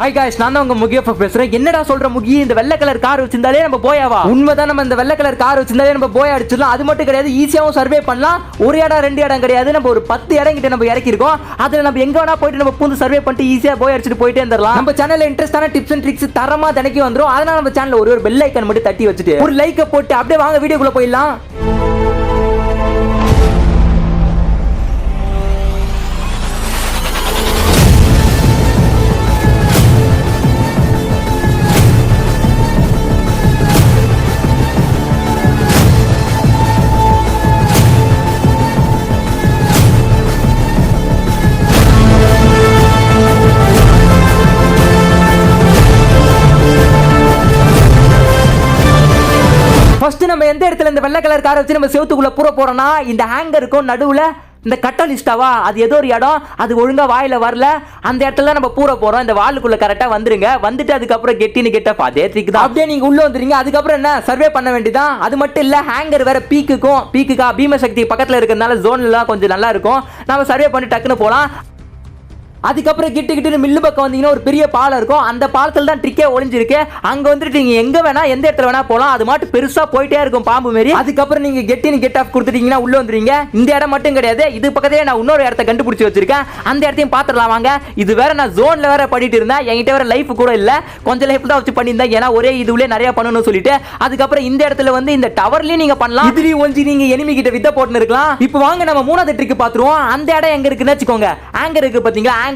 Hi guys நான் தான் உங்க முகியப்ப பேசுறேன். என்னடா சொல்ற முகி? இந்த வெள்ளை கலர் கார் வச்சிருந்தாலே நம்ம போயாவா உண்மைதான் நம்ம இந்த வெள்ளை கலர் கார் வச்சிருந்தாலே நம்ம போய் அடிச்சிடலாம். அது மட்டும் கிடையாது ஈஸியாவும் சர்வே பண்ணலாம். ஒரு இடம் ரெண்டு இடம் கிடையாது. நம்ம ஒரு பத்து இடம் கிட்ட நம்ம இறக்கிருக்கோம் அதுல நம்ம எங்க வேணா போயிட்டு நம்ம பூந்து சர்வே பண்ணிட்டு ஈஸியா போய் அடிச்சுட்டு போயிட்டே இருந்தரலாம் நம்ம சேனல்ல இன்ட்ரெஸ்டான டிப்ஸ் அண்ட் ட்ரிக்ஸ் தரமா தினைக்கு வந்துரும். அதனால நம்ம சேனல்ல ஒரு ஒரு பெல் ஐக்கன் மட்டும் தட்டி வச்சுட்டு ஒரு லைக்கை போட்டு அப்படியே வாங்க வீடியோக்குள்ள போயிடலாம். ஃபர்ஸ்ட் நம்ம எந்த இடத்துல இந்த வெள்ளை கலர் காரை வச்சு நம்ம செவத்துக்குள்ள பூர போறோம்னா இந்த ஹேங்கருக்கும் நடுவில் இந்த கட்டலிஸ்டாவா அது ஏதோ ஒரு இடம் அது ஒழுங்காக வாயில் வரல. அந்த இடத்துல தான் நம்ம பூர போகிறோம் இந்த வாலுக்குள்ளே கரெக்டாக வந்துருங்க. வந்துட்டு அதுக்கப்புறம் கெட்டின்னு கெட்ட அதே தான். அப்படியே நீங்கள் உள்ளே வந்துருங்க. அதுக்கப்புறம் என்ன? சர்வே பண்ண வேண்டியதான் அது மட்டும் இல்லை ஹேங்கர் வேற பீக்குக்கும் பீக்குக்கா பீமசக்தி பக்கத்தில் இருக்கிறதுனால ஜோன்லாம் கொஞ்சம் நல்லா இருக்கும். நம்ம சர்வே பண்ணி டக்குன்னு போகலாம் அதுக்கப்புறம் கிட்ட கிட்ட மில்லு பக்கம் வந்தீங்கன்னா ஒரு பெரிய பாலம் இருக்கும். அந்த பாலத்தில் தான் ட்ரிக்கே ஒளிஞ்சிருக்கு. அங்க வந்துட்டு நீங்க எங்க வேணா எந்த இடத்துல வேணா போலாம். அது மட்டும் பெருசா போயிட்டே இருக்கும் பாம்பு மாரி. அதுக்கப்புறம் நீங்க கெட்டின் கெட் ஆஃப் கொடுத்துட்டீங்கன்னா உள்ள வந்துருவீங்க. இந்த இடம் மட்டும் கிடையாது. இது பக்கத்தே நான் இன்னொரு இடத்த கண்டுபிடிச்சு வச்சிருக்கேன். அந்த இடத்தையும் பாத்துடலாம் வாங்க. இது வேற நான் ஜோன்ல வேற பண்ணிட்டு இருந்தேன். என்கிட்ட வேற லைஃப் கூட இல்ல. கொஞ்சம் லைஃப் தான் வச்சு பண்ணியிருந்தேன். ஏன்னா ஒரே இதுலயே நிறைய பண்ணணும்னு சொல்லிட்டு. அதுக்கப்புறம் இந்த இடத்துல வந்து இந்த டவர்லயும் நீங்க பண்ணலாம். இதுலயும் ஒஞ்சி நீங்க எனிமி கிட்ட வித்த போட்டுன்னு இருக்கலாம். இப்போ வாங்க நம்ம மூணாவது ட்ரிக் பாத்துருவோம் அந்த இடம் எங்க இருக்குன்னு வச்சுக்கோங்க. ஆங்கர் இருக்கு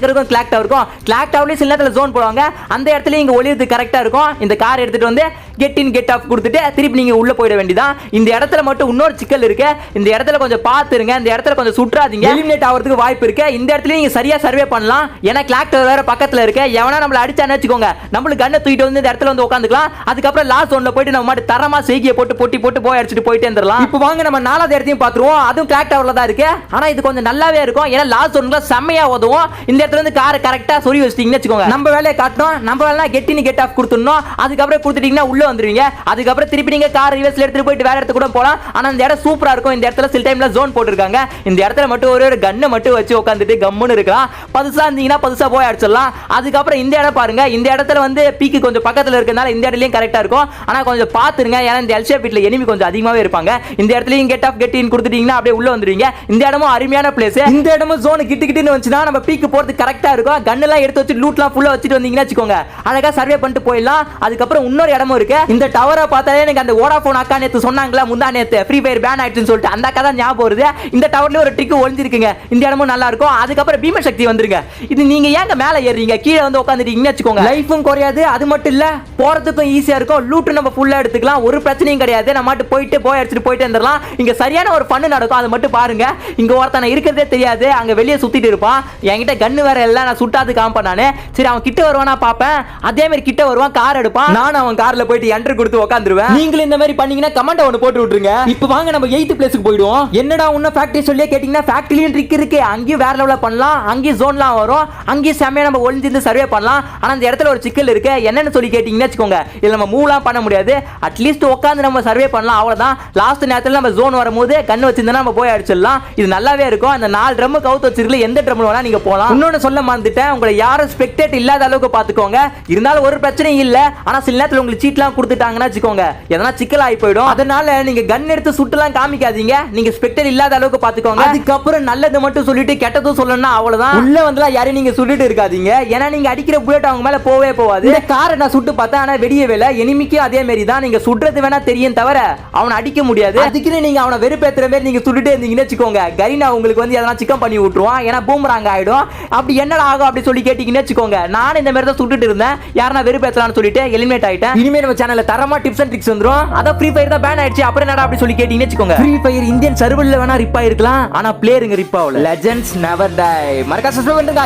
டேங்க் இருக்கும் கிளாக் டவர் இருக்கும். கிளாக் டவர்லயும் சில நேரத்தில் ஜோன் போடுவாங்க. அந்த இடத்துல இங்க ஒளியது கரெக்டா இருக்கும். இந்த கார் எடுத்துட்டு வந்து கெட் இன் கெட் ஆஃப் கொடுத்துட்டு திருப்பி நீங்க உள்ள போயிட வேண்டியதான் இந்த இடத்துல மட்டும் இன்னொரு சிக்கல் இருக்கு. இந்த இடத்துல கொஞ்சம் பாத்துருங்க இந்த இடத்துல கொஞ்சம் சுற்றாதீங்க. எலிமினேட் ஆகிறதுக்கு வாய்ப்பு இருக்கு. இந்த இடத்துல நீங்க சரியா சர்வே பண்ணலாம். ஏன்னா கிளாக் டவர் வேற பக்கத்துல இருக்கு. எவனா நம்மள அடிச்சான்னு வச்சுக்கோங்க. நம்மளுக்கு கண்ணை தூக்கிட்டு வந்து இந்த இடத்துல வந்து உட்காந்துக்கலாம். அதுக்கப்புறம் லாஸ்ட் ஒன்ல போயிட்டு நம்ம மாட்டு தரமா செய்கியை போட்டு பொட்டி போட்டு போய் அடிச்சுட்டு போயிட்டே இருந்துடலாம். இப்போ வாங்க நம்ம நாலாவது இடத்தையும் பாத்துருவோம் அதுவும் கிளாக் டவரில் தான் இருக்கு. ஆனா இது கொஞ்சம் நல்லாவே இருக்கும். ஏன்னா லாஸ்ட் ஒன்ல செம்மையா உதவும். இந்த இடத்துல இருந்து காரை கரெக்டா சொறி வச்சிட்டீங்கன்னு வச்சுக்கோங்க. நம்ம வேலையை காட்டணும். நம்ம வேலை கெட்டின்னு கெட் ஆஃப் கொடுத்துடணும். அதுக்கப்புறம் கொடுத்துட்டீங்கன்னா உள்ள வந்துருவீங்க. அதுக்கப்புறம் திருப்பி நீங்க கார் ரிவர்ஸ்ல எடுத்துட்டு போயிட்டு வேற இடத்துக்கு கூட போலாம். ஆனா இந்த இடம் சூப்பரா இருக்கும். இந்த இடத்துல சில டைம்ல ஜோன் போட்டுருக்காங்க. இந்த இடத்துல மட்டும் ஒரு ஒரு கண்ணை மட்டும் வச்சு உட்காந்துட்டு கம்முன்னு இருக்கலாம். பதுசா இருந்தீங்கன்னா பதுசா போய் அடிச்சிடலாம். அதுக்கப்புறம் இந்த இடம் பாருங்க. இந்த இடத்துல வந்து பீக்கு கொஞ்சம் பக்கத்துல இருக்கனால இந்த இடத்துலயும் கரெக்டா இருக்கும். ஆனா கொஞ்சம் பாத்துருங்க ஏன்னா இந்த எல்ஷேப் வீட்டுல எனிமி கொஞ்சம் அதிகமாவே இருப்பாங்க. இந்த இடத்துலயும் கெட் ஆஃப் கெட் இன் கொடுத்துட்டீங்கன்னா அப்படியே உள்ள வந்துருவீங்க. இந்த இடமும் அருமையான பிளேஸ் இந்த இடமும் ஜோன் கிட்டு கிட்டுன்னு வந்துச்சுன்னா நம்ம பீக்கு போறது கரெக்டா இருக்கும். கண்ணெல்லாம் எடுத்து வச்சு லூட்லாம் ஃபுல்லா வச்சுட்டு வந்தீங்கன்னா வச்சுக்கோங்க. அழகா சர்வே பண்ணிட்டு போயிடலாம். அதுக்கப்புறம் இன்னொரு இடமும் இருக்கு. இந்த டவரை பார்த்தாலே எனக்கு அந்த ஓடாஃபோன் அக்கா நேத்து சொன்னாங்களா முந்தா நேத்து. ஃப்ரீ ஃபயர் பேன் ஆயிடுச்சுன்னு சொல்லிட்டு. அந்த அக்கா தான் ஞாபகம் வருது. இந்த டவர்ல ஒரு ட்ரிக் ஒளிஞ்சிருக்குங்க இந்த இடமும் நல்லா இருக்கும். அதுக்கப்புறம் பீம சக்தி வந்துருங்க. இது நீங்க ஏங்க மேல ஏறுறீங்க? கீழே வந்து உட்காந்துட்டீங்கன்னு வச்சுக்கோங்க. லைஃபும் குறையாது. அது மட்டும் இல்ல போறதுக்கும் ஈஸியா இருக்கும். லூட்டு நம்ம ஃபுல்லா எடுத்துக்கலாம். ஒரு பிரச்சனையும் கிடையாது. நம்ம மட்டும் போயிட்டு போய் அடிச்சுட்டு போயிட்டு வந்துடலாம். இங்க சரியான ஒரு பண்ணு நடக்கும். அதை மட்டும் பாருங்க. இங்க ஒருத்தனை இருக்கிறதே தெரியாது. அங்க வெளியே சுத்திட்டு இருப்பான். என்கிட்ட கண்ணு வேற எல்லாம் நான் சுட்டாது காமிப்பேன் நானு. சரி அவன் கிட்ட வருவானா பாப்பேன் அதே மாதிரி கிட்ட வருவான் கார் எடுப்பான். நானும் அவன் கார்ல போயிட்டு என்ட்ரு கொடுத்து உட்காந்துருவேன் நீங்களும் இந்த மாதிரி பண்ணீங்கன்னா கமெண்ட் ஒன்று போட்டு விட்டுருங்க. இப்போ வாங்க நம்ம எயித்து பிளேஸுக்கு போயிடுவோம். என்னடா உன்ன ஃபேக்டரி சொல்லியே கேட்டிங்கன்னா ஃபேக்டரியும் ட்ரிக் இருக்கு. அங்கேயும் வேற லெவலில் பண்ணலாம். அங்கேயும் ஜோன்லாம் வரும். அங்கேயும் செம்மையாக நம்ம ஒளிஞ்சிருந்து சர்வே பண்ணலாம். ஆனால் அந்த இடத்துல ஒரு சிக்கல் இருக்கு. என்னன்னு சொல்லி கேட்டிங்கன்னா வச்சுக்கோங்க. இதுல நம்ம மூவ்லாம் பண்ண முடியாது. அட்லீஸ்ட் உட்காந்து நம்ம சர்வே பண்ணலாம். அவ்வளோதான் லாஸ்ட் நேரத்தில் நம்ம ஜோன் வரும்போது கண்ணு வச்சிருந்தா நம்ம போய் அடிச்சிடலாம். இது நல்லாவே இருக்கும். அந்த நாலு ட்ரம் கவுத்து வச்சிருக்கல எந்த ட்ரம் வேணா நீங்க போகலாம் இன்னொன்று சொல்ல மறந்துட்டேன். உங்களை யாரும் ஸ்பெக்டேட் இல்லாத அளவுக்கு பார்த்துக்கோங்க. இருந்தாலும் ஒரு பிரச்சனையும் இல்லை. ஆனால் சில நேரத்தில் உங்களுக்கு சீட்லாம் கொடுத்துட்டாங்கன்னா வச்சுக்கோங்க. எதனா சிக்கல் ஆகி போயிடும். அதனால நீங்க கன் எடுத்து சுட்டுலாம் காமிக்காதீங்க. நீங்க ஸ்பெக்டர் இல்லாத அளவுக்கு பாத்துக்கோங்க அதுக்கப்புறம் நல்லது மட்டும் சொல்லிட்டு கெட்டதும் சொல்லணும்னா அவ்வளவுதான். உள்ள வந்துலாம் யாரையும் நீங்க சுட்டுட்டு இருக்காதீங்க. ஏன்னா நீங்க அடிக்கிற புல்லட் அவங்க மேல போவே போவாது. இந்த காரை நான் சுட்டு பார்த்தா ஆனா வெடிய வேலை. எனிமிக்கும் அதே மாதிரி தான். நீங்க சுடுறது வேணா தெரியும் தவிர அவனை அடிக்க முடியாது. அதுக்குன்னு நீங்க அவனை வெறுப்பேத்துற மாதிரி நீங்க சுட்டுட்டே இருந்தீங்கன்னு வச்சுக்கோங்க. கரீனா உங்களுக்கு வந்து எதனா சிக்கன் பண்ணி விட்டுருவான். ஏன்னா பூமராங்க ஆயிடும். அப்படி என்னடா ஆகும் அப்படி சொல்லி கேட்டீங்கன்னு வச்சுக்கோங்க. நானும் இந்த மாதிரி தான் சுட்டுட்டு இருந்தேன். யாரா வெறுப்பேத்தலாம்னு சொல்லிட்டு எலிமினேட் ஆயிட்டேன். இனிமே நம்ம சேனல்ல தரமா டிப்ஸ் அண்ட் ட்ரிக்ஸ் வந்துரும். அதான் ஃப்ரீ ஃபயர் தான் பேன் ஆயிடுச்சு. அப்புறம் என்னடா அப்படி சொல்லி கேட்டீங்கன்னு வச்சுக்கோங்க. ஃப்ரீ ஃபயர் இந்தியன் சர்வர்ல வேணா ரிப்பா இருக்கலாம் ஆனா பிளேயருங்க ரிப்பா ஆகல. லெஜெண்ட்ஸ் நெவர் டை மறக்கா சப்ஸ்கிரைப் பண்ணுங்க